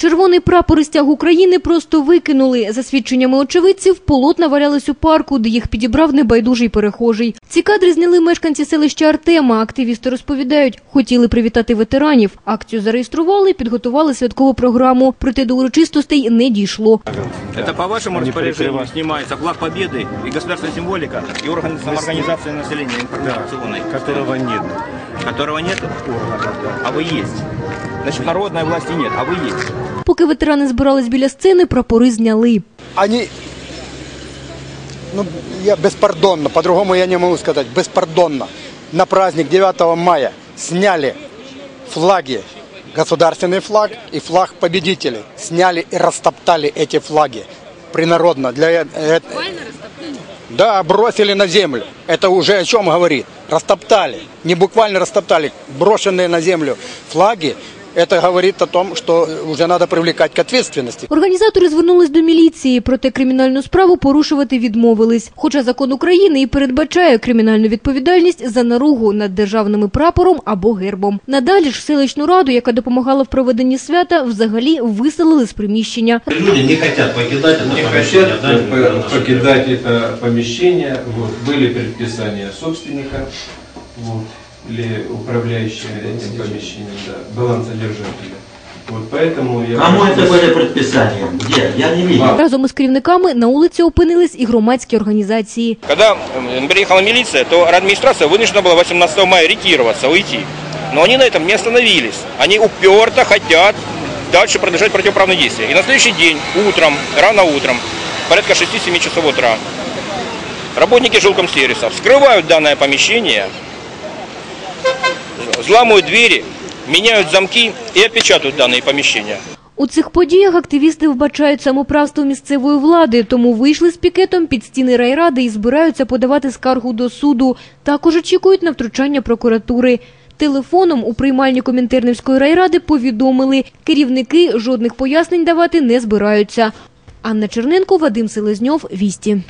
Червоний прапор і стяг України просто викинули. За свідченнями очевидців, полотна валялись у парку, де їх підібрав небайдужий перехожий. Ці кадри зняли мешканці селища Артема. Активісти розповідають, хотіли привітати ветеранів. Акцію зареєстрували, підготували святкову програму. Проте до урочистостей не дійшло. Это по вашему Они распоряжению прикрывают. снимается флаг Победы и государственная символика и орган самоорганизации населения информационной, которого нет. которого нет, а вы есть. Значит, народной власти нет, а вы есть. Поки ветерани збирались біля сцени, прапори зняли. они, ну, я беспардонно, по-другому я не могу сказать, беспардонно на праздник 9 мая сняли флаги, государственный флаг и флаг победителей. Сняли и растоптали эти флаги принародно. Для, э- э- да, бросили на землю. Это уже о чем говорит? Растоптали. Не буквально растоптали. Брошенные на землю флаги. Это говорит о том, что уже надо привлекать к ответственности. Організатори звернулись до міліції, проте кримінальну справу порушувати відмовились. Хоча закон України і передбачає кримінальну відповідальність за наругу над державним прапором або гербом. Надалі ж селищну раду, яка допомагала в проведенні свята, взагалі виселили з приміщення. Люди не хотят покидать это не помещение, хотят да, э, непонятно, по- что покидать это помещение. Вот, были предписания собственника вот, или управляющего этим помещением, да, балансодержателя. Вот поэтому я... Кому это были предписания? Где? Я не видел. Вам. Разом із керівниками на вулиці опинились і громадські організації. Когда м, приехала милиция, то администрация вынуждена была 18 мая ретироваться, уйти. Но они на этом не остановились. Они уперто хотят дальше продолжать противоправные действия. И на следующий день, утром, рано утром, порядка 6-7 часов утра, работники жилкомсервиса вскрывают данное помещение, взламывают двери, меняют замки и опечатывают данные помещения. У цих подіях активісти вбачають самоправство місцевої влади, тому вийшли з пікетом під стіни райради і збираються подавати скаргу до суду. Також очікують на втручання прокуратури. Телефоном у приймальні Комінтернівської райради повідомили, керівники жодних пояснень давати не збираються. Анна Черненко, Вадим Селезньов, Вісті.